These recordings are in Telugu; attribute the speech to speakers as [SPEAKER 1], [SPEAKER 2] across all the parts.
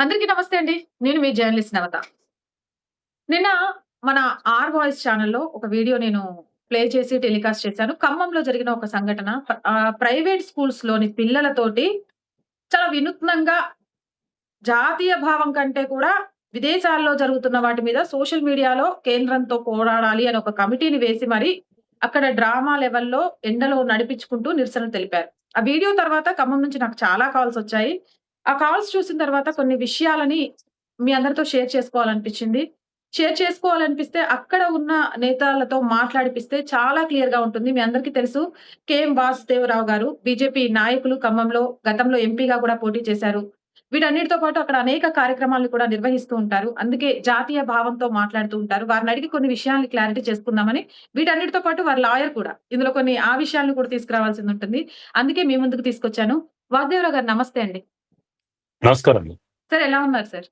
[SPEAKER 1] అందరికీ నమస్తే అండి. నేను మీ జర్నలిస్ట్ నవత. నిన్న మన 'ఆర్ వాయిస్' ఛానల్లో ఒక వీడియో నేను ప్లే చేసి టెలికాస్ట్ చేశాను. ఖమ్మంలో జరిగిన ఒక సంఘటన ప్రైవేట్ స్కూల్స్లోని పిల్లలతోటి చాలా వినూత్నంగా జాతీయ భావం కంటే కూడా విదేశాల్లో జరుగుతున్న వాటి మీద సోషల్ మీడియాలో కేంద్రంతో పోరాడాలి అని ఒక కమిటీని వేసి మరి అక్కడ డ్రామా లెవెల్‌లో ఎండలో నడిపించుకుంటూ నిరసన తెలిపారు. ఆ వీడియో తర్వాత ఖమ్మం నుంచి నాకు చాలా కాల్స్ వచ్చాయి. ఆ కాల్స్ చూసిన తర్వాత కొన్ని విషయాలని మీ అందరితో షేర్ చేసుకోవాలనిపించింది. షేర్ చేసుకోవాలనిపిస్తే అక్కడ ఉన్న నేతలతో మాట్లాడిపిస్తే చాలా క్లియర్‌గా ఉంటుంది. మీ అందరికీ తెలుసు కేఎం వాసుదేవరావు గారు బీజేపీ నాయకులు ఖమ్మంలో గతంలో ఎంపీగా కూడా పోటీ చేశారు. వీటన్నిటితో పాటు అక్కడ అనేక కార్యక్రమాలను కూడా నిర్వహిస్తూ ఉంటారు. అందుకే జాతీయ భావంతో మాట్లాడుతూ ఉంటారు. వారిని అడిగి కొన్ని విషయాలను క్లారిటీ చేసుకుందామని వీటన్నిటితో పాటు వారి లాయర్ కూడా. ఇందులో కొన్ని ఆ విషయాలను కూడా తీసుకురావాల్సింది ఉంటుంది. అందుకే మీ ముందుకు తీసుకొచ్చాను. వాసుదేవరావు గారు నమస్తే అండి.
[SPEAKER 2] నమస్కారం.
[SPEAKER 1] సార్ ఎలా ఉన్నారు సార్?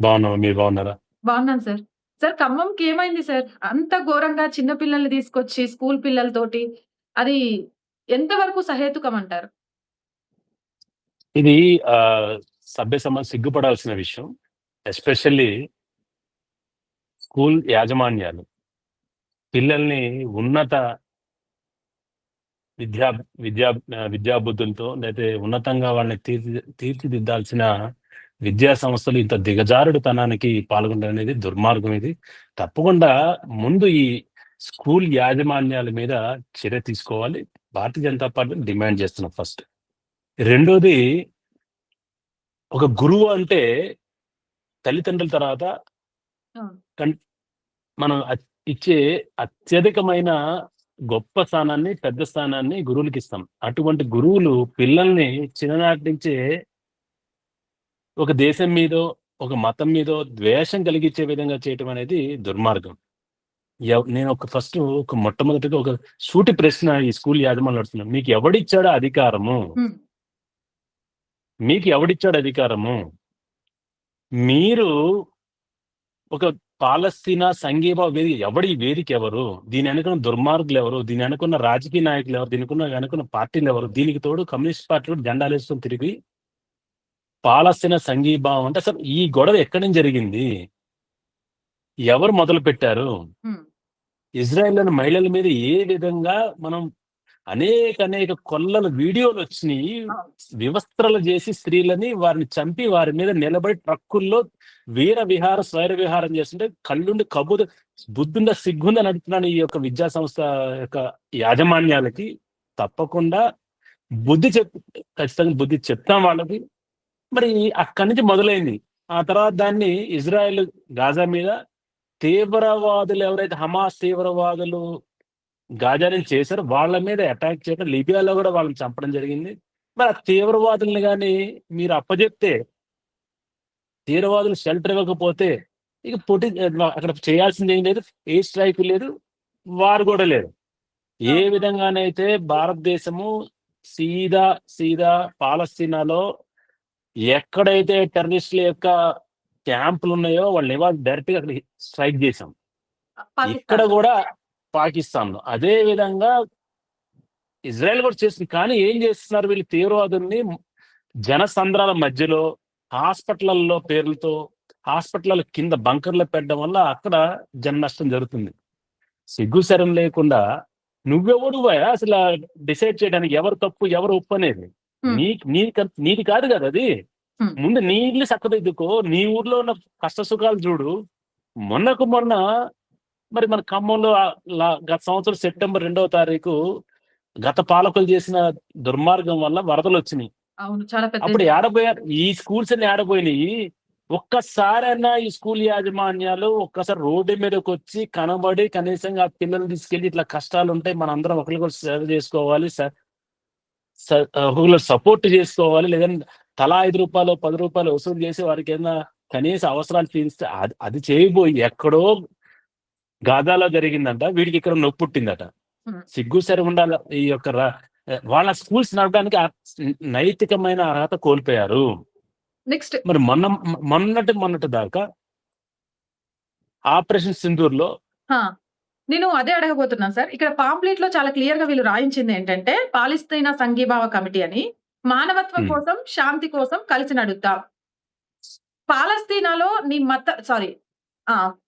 [SPEAKER 2] బాగున్నాం. మీరు బాగున్నారా?
[SPEAKER 1] బాగున్నాను సార్. సార్ ఖమ్మంకి ఏమైంది సార్? అంత ఘోరంగా చిన్న పిల్లల్ని తీసుకొచ్చి స్కూల్ పిల్లలతోటి అది ఎంత వరకు సహేతుకం అంటారు?
[SPEAKER 2] ఇది సభ్య సమాజం సిగ్గుపడాల్సిన విషయం. ఎస్పెషల్లీ స్కూల్ యాజమాన్యాలు. పిల్లల్ని ఉన్నత విద్యా విద్యా విద్యాబుద్ధులతో లేతే ఉన్నతంగా వాళ్ళని తీర్చి తీర్చిదిద్దాల్సిన విద్యా సంస్థలు ఇంత దిగజారుడుతనానికి పాల్గొనడం అనేది దుర్మార్గం ఇది. తప్పకుండా ముందు ఈ స్కూల్ యాజమాన్యాల మీద చర్య తీసుకోవాలి. భారతీయ జనతా పార్టీ డిమాండ్ చేస్తున్నాం ఫస్ట్. రెండోది ఒక గురువు అంటే తల్లిదండ్రుల తర్వాత మనం ఇచ్చే అత్యధికమైన గొప్ప స్థానాన్ని, పెద్ద స్థానాన్ని గురువులకిస్తాం. అటువంటి గురువులు పిల్లల్ని చిన్ననాటి నుంచే ఒక దేశం మీదో, ఒక మతం మీదో ద్వేషం కలిగించే విధంగా చేయటం అనేది దుర్మార్గం. నేను ఒక ఫస్ట్ ఒక మొట్టమొదటిగా ఒక సూటి ప్రశ్న ఈ స్కూల్ యాజమాన్యులు అడుగుతున్నాను. మీకు ఎవడిచ్చాడు అధికారము? మీకు ఎవడిచ్చాడు అధికారము? మీరు ఒక పాలస్తీనా సంఘీభావ వేదిక ఎవడు వేదిక ఎవరు? దీని వెనకున్న దుర్మార్గులు ఎవరు? దీని వెనకున్న రాజకీయ నాయకులు ఎవరు? దీనికున్న వెనకున్న పార్టీలు ఎవరు? దీనికి తోడు కమ్యూనిస్ట్ పార్టీ కూడా జెండాలేసుకొని తిరిగి పాలస్తీనా సంఘీభావం అంటే అసలు ఈ గొడవ ఎక్కడి నుంచి జరిగింది? ఎవరు మొదలుపెట్టారు?
[SPEAKER 1] హ్మ్.
[SPEAKER 2] ఇజ్రాయెల్‌లోని మహిళల మీద ఏ విధంగా మనం అనేక అనేక కొల్లల వీడియోలొచ్చినియి.
[SPEAKER 1] అవును.
[SPEAKER 2] వివస్త్రలు చేసి స్త్రీలని వారిని చంపి వారి మీద నిలబడి ట్రక్కుల్లో వీర విహార, స్వైర విహారం చేస్తుంటే కళ్ళుండి కబురు బుద్ధుందా, సిగ్గుందా అని అడుగుతున్నాను ఈ యొక్క విద్యా సంస్థ యొక్క యాజమాన్యాలకి. తప్పకుండా బుద్ధి చెప్ ఖచ్చితంగా బుద్ధి చెప్తాం వాళ్ళకి. మరి అక్కడి నుంచి మొదలైంది. ఆ తర్వాత దాన్ని ఇజ్రాయెల్ గాజా మీద తీవ్రవాదులు ఎవరైతే హమాస్ తీవ్రవాదులు గాజా నుంచి చేశారో వాళ్ళ మీద అటాక్ చేయడం లిబియాలో కూడా వాళ్ళని చంపడం జరిగింది. మరి ఆ తీవ్రవాదుల్ని గాని మీరు అప్పజెప్తే తీవ్రవాదులు షెల్టర్ ఇవ్వకపోతే ఇక పొటి అక్కడ చేయాల్సింది ఏం లేదు. ఎయిర్ స్ట్రైక్ లేదు. వార్ కూడా లేదు. ఏ. విధంగానైతే భారతదేశము సీదా సీదా పాలస్తీనాలో ఎక్కడైతే టెర్రరిస్టుల యొక్క క్యాంపులు ఉన్నాయో వాళ్ళని ఇవాళ డైరెక్ట్‌గా అక్కడ స్ట్రైక్ చేశాం. ఇక్కడ. కూడా పాకిస్తాన్‌లో. అదే విధంగా ఇజ్రాయెల్ కూడా చేస్తుంది. కానీ ఏం చేస్తున్నారు వీళ్ళు తీవ్రవాదుల్ని జనసంద్రాల మధ్యలో హాస్పిటల్లల్లో పేర్లతో హాస్పిటల్ల కింద బంకర్‌లో పెట్టడం వల్ల అక్కడ జన నష్టం జరుగుతుంది. సిగ్గు శరం లేకుండా నువ్వెవడివయ్యా అసల డిసైడ్ చేయడానికి ఎవరు తప్పు, ఎవరు ఒప్పు అనేది? నీ నీక నీది కాదు కదా అది. ముందు నీ ఇల్లు చక్కదిద్దుకో. నీ ఊర్లో ఉన్న కష్ట సుఖాలు చూడు. మొన్నకు మొన్న మరి మన ఖమ్మంలో గత సంవత్సరం సెప్టెంబర్ 2వ తారీఖు గత పాలకులు చేసిన దుర్మార్గం వల్ల.
[SPEAKER 1] చాలా పెద్ద
[SPEAKER 2] అప్పుడు. ఏడబోయారు? ఈ స్కూల్స్ అన్ని ఏడబోయినియి? ఒక్కసారైనా ఈ స్కూల్ యాజమాన్యాలు ఒక్కసారి రోడ్డు మీదకొచ్చి కనబడి కనీసంగా ఆ పిల్లల్ని తీసుకెళ్ళి ఇట్లా కష్టాలుంటాయి. మనందరం ఒకళ్ళకొకళ్ళు సేవ చేసుకోవాలి. స స ఒకళ్ళకి సపోర్ట్ చేసుకోవాలి. లేదంటే తలా రూ. 5, రూ. 10 వసూలు చేసి వారికేదైనా కనీస అవసరాలు తీరిస్తే అది అది చేయబోయి ఎక్కడో గాజాలో జరిగిందంట. వీడికి ఇక్కడ నొప్పి పుట్టిందట. సిగ్గు శరం ఉండాల. ఈ యొక్క వాళ్ళ స్కూల్స్ నడపడానికి నైతికమైన అర్హత కోల్పోయారు.
[SPEAKER 1] నెక్స్ట్
[SPEAKER 2] మరి మొన్న మొన్నటి మొన్నటి దాకా ఆపరేషన్ సింధూర్‌లో!
[SPEAKER 1] నేను అదే అడగబోతున్నాను సార్. ఇక్కడ పాంప్లెట్‌లో చాలా క్లియర్‌గా వీళ్ళు రాయించింది ఏంటంటే, పాలస్తీనా సంఘీభావ కమిటీ అని. మానవత్వం. కోసం, శాంతి కోసం కలిసి నడుద్దాం. పాలస్తీనాలో నీ మత సారీ!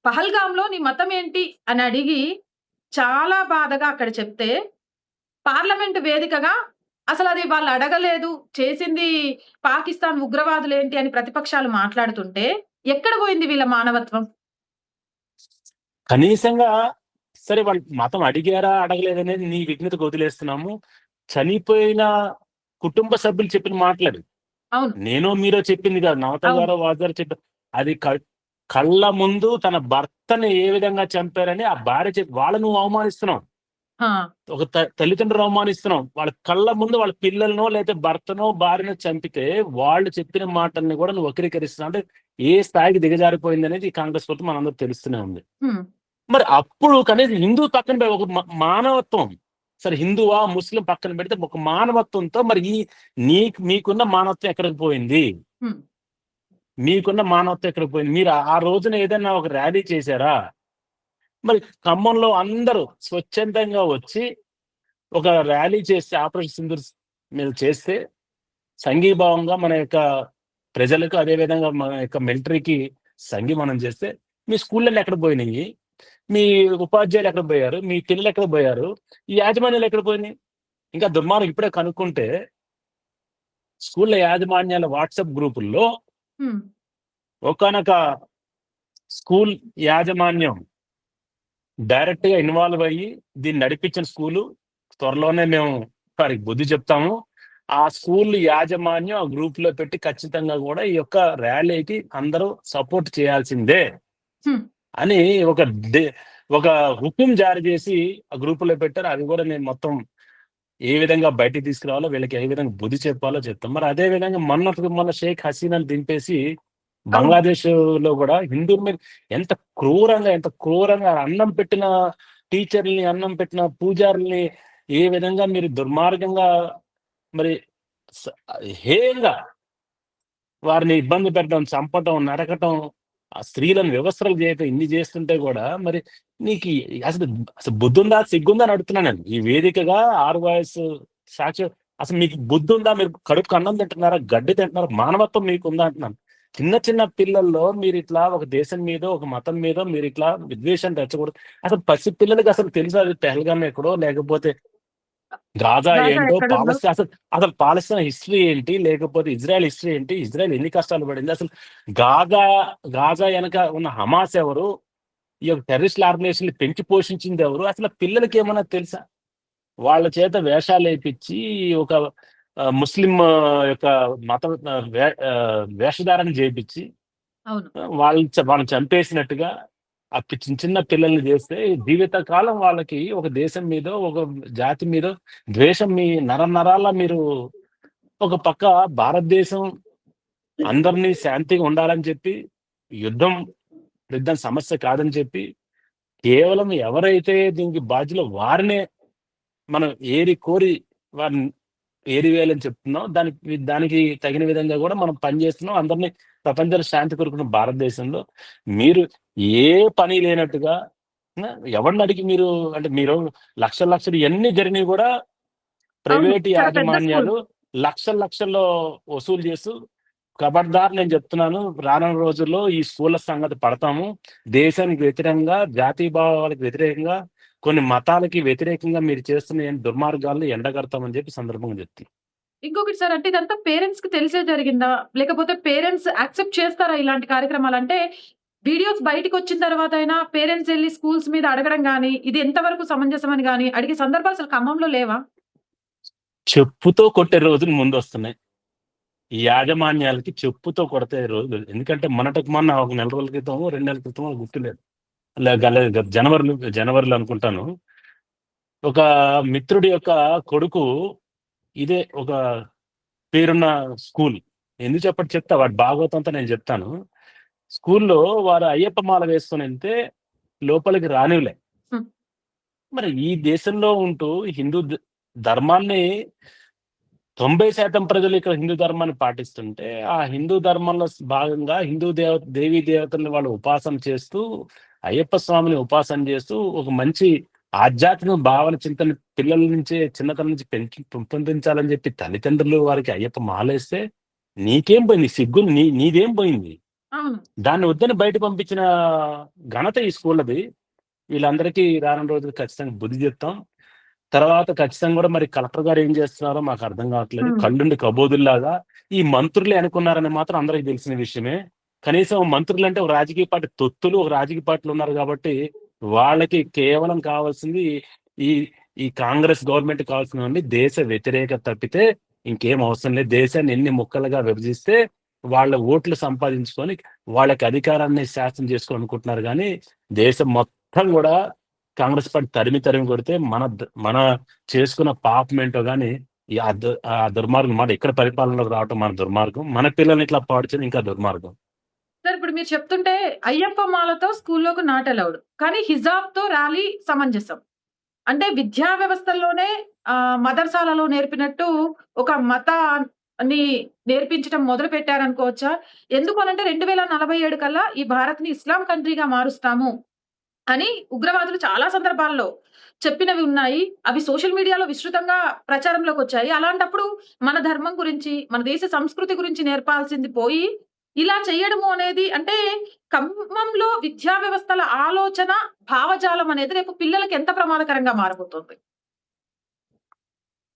[SPEAKER 1] పహల్గామ్‌లో నీ మతం ఏంటి అని అడిగి చాలా బాధగా అక్కడ చెప్తే, పార్లమెంట్ వేదికగా అసలది వాళ్ళు అడగలేదు. చేసింది పాకిస్తాన్ ఉగ్రవాదులేంటి అని ప్రతిపక్షాలు మాట్లాడుతుంటే, ఎక్కడ పోయింది వీళ్ళ మానవత్వం?
[SPEAKER 2] కనీసంగా సరే వాళ్ళు మతం అడిగారా? అడగలేదనేది నీ విఘ్నతకు వదిలేస్తున్నాము. చనిపోయిన కుటుంబ సభ్యులు చెప్పిన మాటలవి.
[SPEAKER 1] అవును.
[SPEAKER 2] నేనో, మీరో చెప్పింది కాదు. నవత. గారో, వాసు గారో చెప్పారు. అది కళ్ళ ముందు తన భర్తని ఏ విధంగా చంపారని ఆ భార్య చెప్పి వాళ్ళని నువ్వు అవమానిస్తున్నావు. ఒక త తల్లిదండ్రులను అవమానిస్తున్నాం. వాళ్ళ కళ్ళ ముందు వాళ్ళ పిల్లలనో, లేతే భర్తనో, భార్యనో చంపితే వాళ్ళు చెప్పిన మాటల్ని కూడా నువ్వు వక్రీకరిస్తున్నావు. అంటే ఏ స్థాయికి దిగజారిపోయిందనేది ఈ కాంగ్రెస్ ప్రభుత్వం మనందరికి తెలుస్తూనే ఉంది. మరి అప్పుడు కనీసం హిందూ పక్కన ఒక మానవత్వం. సరే హిందువా, ముస్లిం పక్కన పెడితే ఒక మానవత్వంతో మరి ఈ నీకు మీకున్న మానవత్వం ఎక్కడికి పోయింది? మీకున్న మానవత ఎక్కడ పోయింది? మీరు ఆ రోజున ఏదైనా ఒక ర్యాలీ చేశారా? మరి ఖమ్మంలో అందరూ స్వచ్ఛందంగా వచ్చి ఒక ర్యాలీ చేస్తే ఆపరేషన్ సింధూర్ మీరు చేస్తే సంఘీభావంగా మన యొక్క ప్రజలకు అదే విధంగా మన యొక్క మిలిటరీకి సంఘీమనం చేస్తే మీ స్కూళ్ళల్లో ఎక్కడ పోయినాయి? మీ ఉపాధ్యాయులు ఎక్కడ పోయారు? మీ పిల్లలు ఎక్కడ పోయారు? ఈ యాజమాన్యాలు ఎక్కడ పోయినాయి? ఇంకా దుర్మార్గం ఇప్పుడే కనుక్కుంటే స్కూళ్ళ యాజమాన్యాల వాట్సాప్ గ్రూపుల్లో ఒకానొక స్కూల్ యాజమాన్యం డైరెక్ట్‌గా ఇన్వాల్వ్ అయ్యి దీన్ని నడిపించిన స్కూలు త్వరలోనే మేము వారికి బుద్ధి చెప్తాము. ఆ స్కూల్ యాజమాన్యం ఆ గ్రూప్‌లో పెట్టి ఖచ్చితంగా కూడా ఈ యొక్క ర్యాలీకి అందరూ సపోర్ట్ చేయాల్సిందే.
[SPEAKER 1] హ్మ్.
[SPEAKER 2] అని ఒక ఒక హుకుం జారీ చేసి ఆ గ్రూప్‌లో పెట్టారు. అది కూడా నేను మొత్తం ఏ విధంగా బయటికి తీసుకురావాలో, వీళ్ళకి ఏ విధంగా బుద్ధి చెప్పాలో చెప్తాం. మరి అదే విధంగా మొన్నటికి మొన్న షేక్ హసీనాని దింపేసి
[SPEAKER 1] అవును.
[SPEAKER 2] బంగ్లాదేశ్‌లో కూడా హిందువుల మీద ఎంత క్రూరంగా, ఎంత క్రూరంగా అన్నం పెట్టిన టీచర్‌లని, అన్నం పెట్టిన పూజారుల్ని ఏ విధంగా మీరు దుర్మార్గంగా మరి హేయంగా వారిని ఇబ్బంది పెట్టడం, చంపటం, నరకటం, ఆ స్త్రీలను వ్యవస్థలు చేయక ఇన్ని చేస్తుంటే కూడా మరి నీకు అసలు అసలు బుద్ధుందా? సిగ్గుందా? అని అడుగుతున్నాను నేను. ఈ వేదికగా ఆర్ వాయిస్ సాక్షి అసలు మీకు బుద్ధుందా? మీరు కడుపు అన్నం తింటున్నారా? గడ్డి తింటున్నారా? మానవత్వం మీకు ఉందా అంటున్నాను. చిన్న చిన్న పిల్లల్లో మీరిట్లా ఒక దేశం మీద ఒక మతం మీదో మీరిట్లా విద్వేషాన్ని తెచ్చకూడదు అసలు పసి పిల్లలకి అసలు తెలుసా అది పెహల్గాం ఎక్కడో లేకపోతే గాజా ఏంటో? పాలస్తీనా అసలు అసలు పాలస్తీనా హిస్టరీ ఏంటి? లేకపోతే ఇజ్రాయెల్ హిస్టరీ ఏంటి? ఇజ్రాయెల్ ఎన్ని కష్టాలు పడింది? అసలు గాజా గాజా ఎనక ఉన్న హమాస్ ఎవరు? ఈ యొక్క టెర్రరిస్టుల ఆర్గనైజేషన్‌ని పెంచి పోషించింది ఎవరు? అసలు పిల్లలకి ఏమన్నా తెలుసా? వాళ్ళ చేత వేషాలేపిచ్చి ఒక ఆహ్, ముస్లిం యొక్క మతం వేషధారణ చేపిచ్చి
[SPEAKER 1] అవును.
[SPEAKER 2] ఆహ్, వాళ్ళని చ వాళ్ళని చంపేసినట్టుగా ఆ చిన్న చిన్న పిల్లల్ని చేస్తే జీవితకాలం వాళ్ళకి ఒక దేశం మీద ఒక జాతి మీద ద్వేషం మీ నర నరాల మీరు ఒక పక్క భారతదేశం అందరిని శాంతిగా ఉండాలని చెప్పి యుద్ధం యుద్ధం సమస్య కాదని చెప్పి కేవలం ఎవరైతే దీనికి బాధ్యులు వారినే మనం ఏరి కోరి వారిని ఏరివేయాలని చెప్తున్నాం. దానికి దానికి తగిన విధంగా కూడా మనం పనిచేస్తున్నాం. అందరిని ప్రపంచంలో శాంతి కోరుకున్న భారతదేశంలో మీరు ఏ పని లేనట్టుగా! ఎవరిని అడిగి మీరు అంటే మీరు లక్షలు లక్షలు ఇయన్నీ జరిగినవి కూడా. ప్రైవేట్. యాజమాన్యాలు లక్షలు లక్షల్లో వసూలు చేస్తూ ఖబర్దార్ నేను చెప్తున్నాను. రానున్న రోజుల్లో ఈ స్కూళ్ళ సంగతి పడతాము. దేశానికి వ్యతిరేకంగా, జాతీయ భావాలకు వ్యతిరేకంగా, కొన్ని మతాలకి వ్యతిరేకంగా మీరు చేస్తున్న ఈ దుర్మార్గాలను ఎండగడతామని చెప్పి సందర్భంగా చెప్తున్నా.
[SPEAKER 1] ఇంకొకటి సార్ అంటే ఇదంతా పేరెంట్స్‌కి తెలిసే జరిగిందా? లేకపోతే పేరెంట్స్ యాక్సెప్ట్ చేస్తారా ఇలాంటి కార్యక్రమాలు? అంటే వీడియోస్ బయటికొచ్చిన తర్వాత అయినా పేరెంట్స్ ఎళ్ళి స్కూల్స్ మీద అడగడం గాని, ఇది ఎంతవరకు సమంజసమని గాని అడిగే సందర్భాలు అసలు ఖమ్మంలో లేవా?
[SPEAKER 2] చెప్పుతో కొట్టే రోజులు ముందొస్తున్నాయి. ఈ యాజమాన్యాలకి చెప్పుతో కొడితే రోజులు. ఎందుకంటే మొన్నటికి మొన్న ఒక నెల రోజుల క్రితమో, 2 నెలల క్రితమో గుర్తులేదు. జనవరిలో జనవరిలో అనుకుంటాను. ఒక మిత్రుడి యొక్క కొడుకు ఇదే ఒక పేరున్న స్కూల్. ఎందుకు చెప్పటి చెప్తా వాడి భాగవతంతో నేను చెప్తాను. స్కూల్‌లో వారు అయ్యప్ప మాల వేసుకొనెళ్తే లోపలికి రానివ్వలే. మరి ఈ దేశంలో ఉంటూ హిందూ ధర్మాన్ని 90% ప్రజలు ఇక్కడ హిందూ ధర్మాన్ని పాటిస్తుంటే, ఆ హిందూ ధర్మంలో భాగంగా హిందూ దేవ దేవీ దేవతల్ని వాళ్ళు ఉపాసన చేస్తూ, అయ్యప్ప స్వామిని ఉపాసన చేస్తూ, ఒక మంచి ఆధ్యాత్మిక భావన చింతన పిల్లల నుంచే చిన్నతనం నుంచి పెంచి పెంపొందించాలని చెప్పి తల్లిదండ్రులు వారికి అయ్యప్ప మాలేస్తే నీకేం పోయింది? సిగ్గు నీ నీదేం పోయింది? దాన్ని వద్దని బయట పంపించిన ఘనత ఈ స్కూల్‌ది. వీళ్ళందరికీ రానున్న రోజులు ఖచ్చితంగా బుద్ధి చెప్తాం. తర్వాత ఖచ్చితంగా కూడా మరి కలెక్టర్ గారు ఏం చేస్తున్నారో మాకు అర్థం కావట్లేదు. కళ్ళుండి కబోదుల్లాగా ఈ మంత్రులే అనుకున్నారని మాత్రం అందరికి తెలిసిన విషయమే. కనీసం మంత్రులంటే ఒక రాజకీయ పార్టీ తొత్తులు ఒక రాజకీయ పార్టీలు ఉన్నారు కాబట్టి వాళ్ళకి కేవలం కావాల్సింది ఈ ఈ కాంగ్రెస్ గవర్నమెంట్ కావాల్సినవన్నీ దేశ వ్యతిరేకత తప్పితే ఇంకేం అవసరం లేదు. దేశాన్ని ఎన్ని ముక్కలుగా విభజిస్తే వాళ్ళ ఓట్లు సంపాదించుకొని వాళ్ళకి అధికారాన్ని శాసనం చేసుకోవాలి అనుకుంటున్నారు కానీ దేశం మొత్తం కూడా కాంగ్రెస్ పార్టీ తరిమి తరిమి కొడితే మన మన చేసుకున్న పాపం ఏంటో కానీ ఆ దుర్మార్గం మన ఇక్కడ పరిపాలనలోకి రావటం మన దుర్మార్గం. మన పిల్లల్ని ఇట్లా పాడు ఇంకా దుర్మార్గం.
[SPEAKER 1] సార్ ఇప్పుడు మీరు చెప్తుంటే అయ్యప్ప మాలతో స్కూల్‌లోకి నాట్ అలౌడ్. కానీ హిజాబ్‌తో ర్యాలీ సమంజసం. అంటే విద్యా వ్యవస్థల్లోనే మదర్సాలలో నేర్పినట్టు ఒక మతాన్ని నేర్పించడం మొదలు పెట్టారనుకోవచ్చా ఎందుకు అనంటే రెండు వేల నలభై ఏడు కల్లా ఈ భారత్‌ని ఇస్లాం కంట్రీగా మారుస్తాము అని ఉగ్రవాదులు చాలా సందర్భాల్లో చెప్పినవి ఉన్నాయి. అవి సోషల్ మీడియాలో విస్తృతంగా ప్రచారంలోకి వచ్చాయి అలాంటప్పుడు మన ధర్మం గురించి, మన దేశ సంస్కృతి గురించి నేర్పాల్సింది పోయి ఇలా చేయడము అనేది అంటే ఖమ్మంలో విద్యా వ్యవస్థల ఆలోచన, భావజాలం అనేది రేపు పిల్లలకి ఎంత ప్రమాదకరంగా మారబోతుంది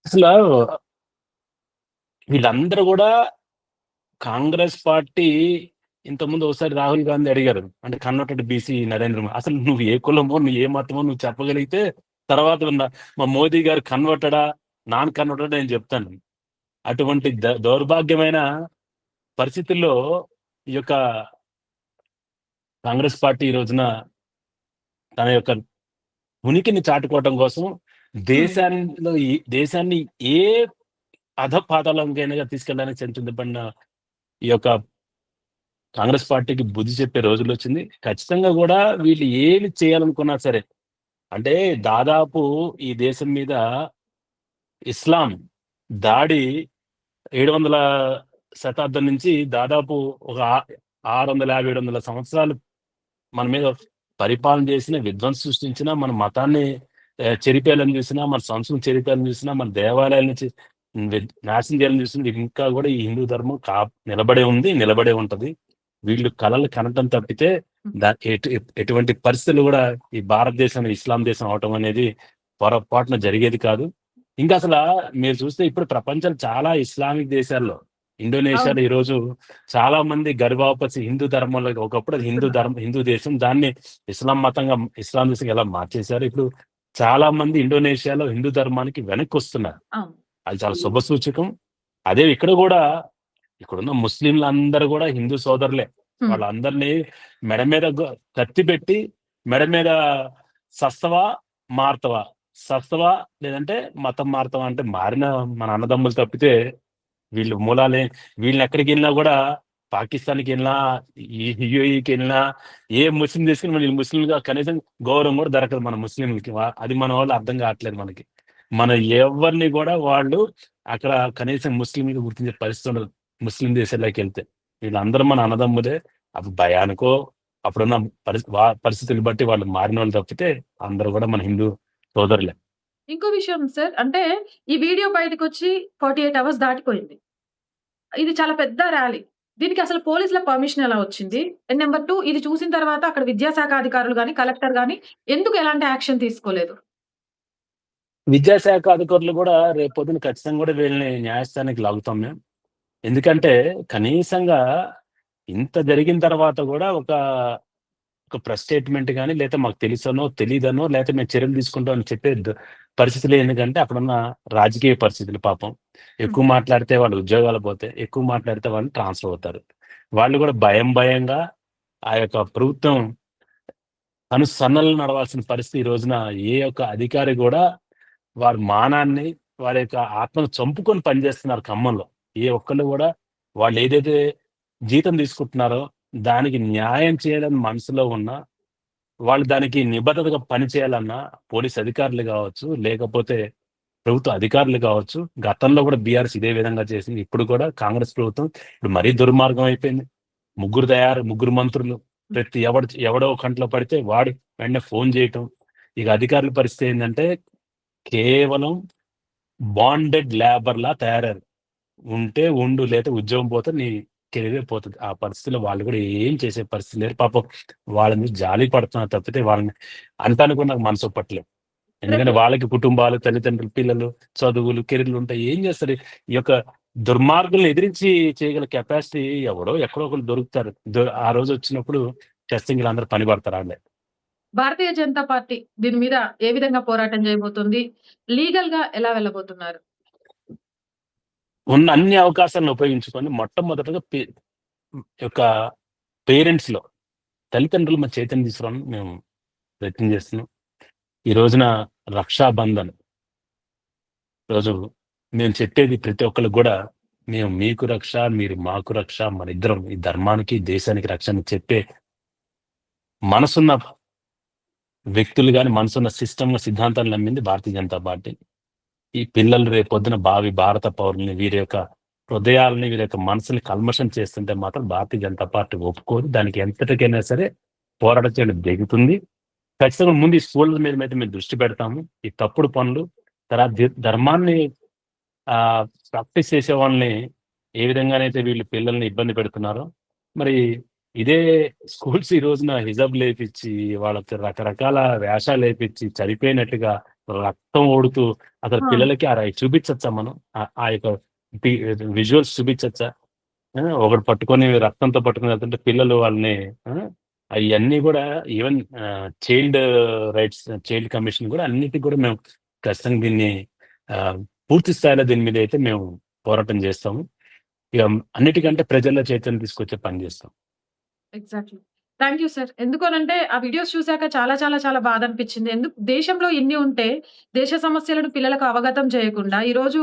[SPEAKER 2] అసలు వీళ్ళందరూ కూడా కాంగ్రెస్ పార్టీ ఇంతకుముందు ఒకసారి రాహుల్ గాంధీ అడిగారు. అంటే కన్వర్టెడ్ బీసీ నరేంద్ర మోదీ. అసలు నువ్వు ఏ కులమో, నువ్వు ఏ మతమో నువ్వు చెప్పగలిగితే తర్వాత ఉన్న మా మోదీ గారు కన్వర్టడా నాన్ కన్వర్టెడా నేను చెప్తాను. అటువంటి ద దౌర్భాగ్యమైన పరిస్థితుల్లో ఈ యొక్క కాంగ్రెస్ పార్టీ ఈ రోజున తన యొక్క ఉనికిని చాటుకోవటం కోసం ఈ దేశాన్ని ఏ అధపాతాళంకైనా తీసుకెళ్ళడానికి సంసిద్ధపడిన ఈ యొక్క కాంగ్రెస్ పార్టీకి బుద్ధి చెప్పే రోజులొచ్చింది. ఖచ్చితంగా గూడా వీళ్ళు ఏమి చేయాలనుకున్నా సరే అంటే దాదాపు ఈ దేశం మీద ఇస్లాం దాడి 700 శతాబ్దం నుంచి దాదాపు ఒక ఆరు వందల యాభై ఏడు వందల సంవత్సరాలు మన మీద పరిపాలన చేసిన, విధ్వంసం సృష్టించిన, మన మతాన్ని చెరిపేయాలని చూసినా, మన సంస్కృతిని చెరిపేయాలని చూసినా, మన దేవాలయాలను నాశనం చేయాలని చూసినా ఇంకా కూడా ఈ హిందూ ధర్మం కా నిలబడే ఉంది. నిలబడే ఉంటది. వీళ్ళు కళలు కనటం తప్పితే దా ఎటు ఎటువంటి పరిస్థితులు కూడా ఈ భారతదేశం ఇస్లాం దేశం అవటం అనేది పొరపాటున జరిగేది కాదు. ఇంకా అసలు మీరు చూస్తే ఇప్పుడు ప్రపంచం చాలా ఇస్లామిక్ దేశాల్లో ఇండోనేషియాలో
[SPEAKER 1] అవును.
[SPEAKER 2] ఈరోజు చాలా మంది గర్భాపసి హిందూ ధర్మంలోకి ఒకప్పుడు అది హిందూ ధర్మం హిందూ దేశం. దాన్ని ఇస్లాం మతంగా ఇస్లాం దేశంగా ఎలా మార్చేశారు. ఇప్పుడు చాలా మంది ఇండోనేషియాలో హిందూ ధర్మానికి వెనక్కొస్తున్నారు.
[SPEAKER 1] అవును.
[SPEAKER 2] అది చాలా శుభ సూచకం. అదే ఇక్కడ గూడా ఇక్కడున్న ముస్లింలందరూ గూడా హిందూ సోదరులే. వాళ్ళందరినీ మెడ మీద కత్తి పెట్టి మెడ మీద సస్తవా? మారతవా? సస్తవా? లేదంటే మతం మారతావా? అంటే మారిన మన అన్నదమ్ములు తప్పితే వీళ్ళు మూలాలే వీళ్ళని ఎక్కడికి వెళ్ళినా కూడా పాకిస్తాన్కి వెళ్ళినా యుఏఈకి వెళ్ళినా ఏ ముస్లిం తీసుకుని వీళ్ళు ముస్లింలుగా కనీసం గౌరవం కూడా దొరకదు మన ముస్లింలకి. అది మన వాళ్ళు అర్థం కావట్లేదు మనకి. మన ఎవ్వరిని కూడా వాళ్ళు అక్కడ కనీసం ముస్లింలుగా గుర్తించే పరిస్థితి ఉండదు. ముస్లిం దేశాల్లోకెళ్తే. వీళ్ళందరూ మన అన్నదమ్ములే. అప్పుడు భయానికో, అప్పుడున్న పరిస్ వా పరిస్థితులు బట్టి వాళ్ళు మారిన వాళ్ళు తప్పితే అందరూ కూడా మన హిందూ సోదరులే.
[SPEAKER 1] ఇంకో విషయం సార్. అంటే ఈ వీడియో బయటకొచ్చి 48 అవర్స్ దాటిపోయింది. ఇది చాలా పెద్ద ర్యాలీ. దీనికి అసలు పోలీసుల పర్మిషన్ ఎలా వచ్చింది? అండ్ నెంబర్ టూ ఇది చూసిన తర్వాత అక్కడ విద్యాశాఖ అధికారులు కానీ కలెక్టర్ కానీ ఎందుకు ఎలాంటి యాక్షన్ తీసుకోలేదు?
[SPEAKER 2] విద్యాశాఖ అధికారులు గూడా రేపొద్దున ఖచ్చితంగా కూడా వీళ్ళని న్యాయస్థానానికి లాగుతాం మేము. ఎందుకంటే కనీసంగా ఇంత జరిగిన తర్వాత కూడా ఒక, ఒక ప్రెస్ స్టేట్‌మెంట్ గాని లేతే మాకు తెలుసనో, తెలీదనో లేతే మేము చర్యలు తీసుకుంటాం అని చెప్పే పరిస్థితులు ఎందుకంటే అక్కడున్న రాజకీయ పరిస్థితులు పాపం. ఎక్కువ
[SPEAKER 1] హ్మ్.
[SPEAKER 2] మాట్లాడితే వాళ్ళ ఉద్యోగాలు పోతాయి. ఎక్కువ మాట్లాడితే వాళ్ళు ట్రాన్స్‌ఫర్ అవుతారు. వాళ్ళు గూడా భయం భయంగా ఆ యొక్క ప్రభుత్వం అనుసన్నలు నడవాల్సిన పరిస్థితి ఈ రోజున ఏ ఒక్క అధికారి గూడా వారి మానాన్ని, వారి యొక్క ఆత్మను చంపుకొని పనిచేస్తున్నారు ఖమ్మంలో. ఏ ఒక్కళ్ళు గూడా వాళ్ళేదైతే జీతం తీసుకుంటున్నారో దానికి న్యాయం చేయాలని మనసులో ఉన్నా, వాళ్ళు దానికి నిబద్ధతగా పని చేయాలన్నా పోలీస్ అధికారులు కావచ్చు లేకపోతే ప్రభుత్వ అధికారులు కావచ్చు గతంలో కూడా బీఆర్ఎస్ ఇదే విధంగా చేసింది. ఇప్పుడు కూడా కాంగ్రెస్ ప్రభుత్వం ఇప్పుడు మరీ దుర్మార్గం అయిపోయింది. ముగ్గురు తయారు ముగ్గురు మంత్రులు. ప్రతి ఎవడు ఎవడో కంట్లో పడితే వాడు వెంటనే ఫోన్ చేయటం ఇక అధికారుల పరిస్థితి ఏంటంటే కేవలం బాండెడ్ లేబర్‌లా తయారయ్యారు. ఉంటే ఉండు లేతే ఉద్యోగం పోతే నీ కెరీరే పోతది. ఆ పరిస్థితిలో వాళ్ళు గూడా ఏం చేసే పరిస్థితి లేరు. పాపం వాళ్ళ మీద జాలి పడుతున్నారు తప్పితే వాళ్ళని అనటానికి కూడా నాకు మనసు ఒప్పట్లేదు. ఎందుకంటే వాళ్ళకి కుటుంబాలు, తల్లిదండ్రులు, పిల్లలు, చదువులు, కెరీర్‌లు ఉంటాయి. ఏం చేస్తారు? ఈ యొక్క దుర్మార్గుల్ని ఎదిరించి చేయగల కెపాసిటీ ఎవడో ఎక్కడో ఒకళ్ళు దొరుకుతారు. ఆ రోజు వచ్చినప్పుడు టెస్టింగ్‌లో అందరూ పని పడతారు ఆళ్ళే.
[SPEAKER 1] భారతీయ జనతా పార్టీ దీని మీద ఏ విధంగా పోరాటం చేయబోతుంది? లీగల్‌గా ఎలా వెళ్ళబోతున్నారు?
[SPEAKER 2] ఉన్న అన్ని అవకాశాలను ఉపయోగించుకొని మొట్టమొదటగా పే యొక్క పేరెంట్స్‌లో తల్లిదండ్రులు మా చైతన్యం తీసుకురావడానికి మేము ప్రయత్నం చేస్తున్నాం. ఈ రోజున రక్షాబంధన్ రోజు మేము చెప్పేది ప్రతి ఒక్కరికి కూడా మేము మీకు రక్ష, మీరు మాకు రక్ష, మనిద్దరం ఈ ధర్మానికి, దేశానికి రక్ష అని చెప్పే మనసున్న వ్యక్తులు కానీ మనసున్న సిస్టమ్ సిద్ధాంతాలు నమ్మింది భారతీయ జనతా పార్టీ. ఈ పిల్లలు రేపొద్దున భావి భారత పౌరుల్ని వీరి యొక్క హృదయాలని వీరి యొక్క మనసుని కల్మషం చేస్తుంటే మాత్రం భారతీయ జనతా పార్టీ ఒప్పుకోదు. దానికి ఎంతటికైనా సరే పోరాటం చేయడం దిగుతుంది. ఖచ్చితంగా ముందు ఈ స్కూళ్ళ మీద అయితే మేము దృష్టి పెడతాము. ఈ తప్పుడు పనులు తర్వాత ధర్మాన్ని ఆ ప్రాక్టీస్ చేసే వాళ్ళని ఏ విధంగానైతే వీళ్ళు పిల్లల్ని ఇబ్బంది పెడుతున్నారో, మరి ఇదే స్కూల్స్ ఈ రోజున హిజబ్ లేపించి వాళ్ళకి రకరకాల వేషాలు వేపించి చనిపోయినట్టుగా రక్తం ఓడుతూ అసలు
[SPEAKER 1] ఆ!
[SPEAKER 2] పిల్లలకి అయి చూపించొచ్చా మనం? ఆ యొక్క విజువల్స్ చూపించొచ్చా? ఆ! ఒకడు పట్టుకొని రక్తంతో పట్టుకొని వెళ్తుంటే పిల్లలు వాళ్ళని ఆ! అయన్నీ గూడా even child rights child commission గూడా అన్నిటికి గూడా మేము ఖచ్చితంగా దీన్ని పూర్తి స్థాయిలో దీని మీద అయితే మేము పోరాటం చేస్తాము. ఇగ అన్నిటికంటే ప్రజల్లో చైతన్యం తీసుకొచ్చే పని చేస్తాం.
[SPEAKER 1] ఎగ్జాక్ట్‌లీ. Thank you sir. ఎందుకనంటే ఆ వీడియోస్ చూసాక చాలా చాలా చాలా బాధ అనిపించింది. ఎందుకు దేశంలో ఇన్ని ఉంటే దేశ సమస్యలను పిల్లలకు అవగతం చేయకుండా ఈరోజు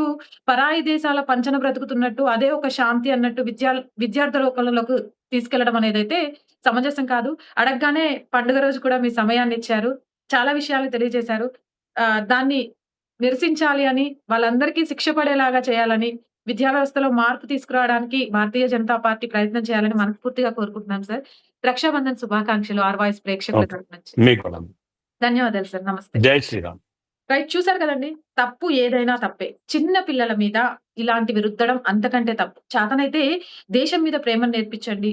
[SPEAKER 1] పరాయి దేశాల పంచన బ్రతుకుతున్నట్టు అదే ఒక శాంతి అన్నట్టు విద్యా విద్యార్థుల లోకంలోకి తీసుకెళ్ళడం అయితే సమంజసం కాదు. అడగగానే పండుగ రోజు కూడా మీ సమయాన్ని ఇచ్చారు. చాలా విషయాలు తెలియజేశారు. దాన్ని నిరసించాలి అని, వాళ్ళందరికీ శిక్ష పడేలాగా చేయాలని, విద్యా వ్యవస్థలో మార్పు తీసుకురావడానికి భారతీయ జనతా పార్టీ ప్రయత్నం చేయాలని మనస్ఫూర్తిగా కోరుకుంటున్నాం సార్. రక్షాబంధన్ శుభాకాంక్షలు ఆర్ వాయిస్ ప్రేక్షకుల. తరపు నుంచి. ధన్యవాదాలు సార్. నమస్తే.
[SPEAKER 2] జై శ్రీరామ్.
[SPEAKER 1] రైట్ చూసారు కదండీ! తప్పు ఏదైనా తప్పే. చిన్న పిల్లల మీద ఇలాంటివి రుద్దడం అంతకంటే తప్పు. చేతనైతే దేశం మీద ప్రేమను నేర్పించండి.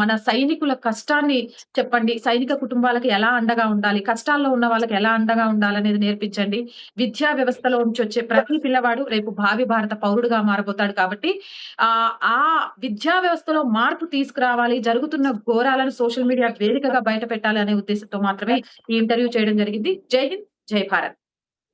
[SPEAKER 1] మన సైనికుల కష్టాన్ని చెప్పండి. సైనిక కుటుంబాలకు ఎలా అండగా ఉండాలి, కష్టాల్లో ఉన్న వాళ్ళకి ఎలా అండగా ఉండాలనేది నేర్పించండి. విద్యా వ్యవస్థలో నుంచి వచ్చే ప్రతి పిల్లవాడు రేపు భావి భారత పౌరుడుగా మారబోతాడు కాబట్టి ఆ ఆ విద్యా వ్యవస్థలో మార్పు తీసుకురావాలి. జరుగుతున్న ఘోరాలను సోషల్ మీడియా వేదికగా బయట పెట్టాలి అనే ఉద్దేశంతో మాత్రమే ఈ ఇంటర్వ్యూ చేయడం జరిగింది. జై హింద్, జై భారత్.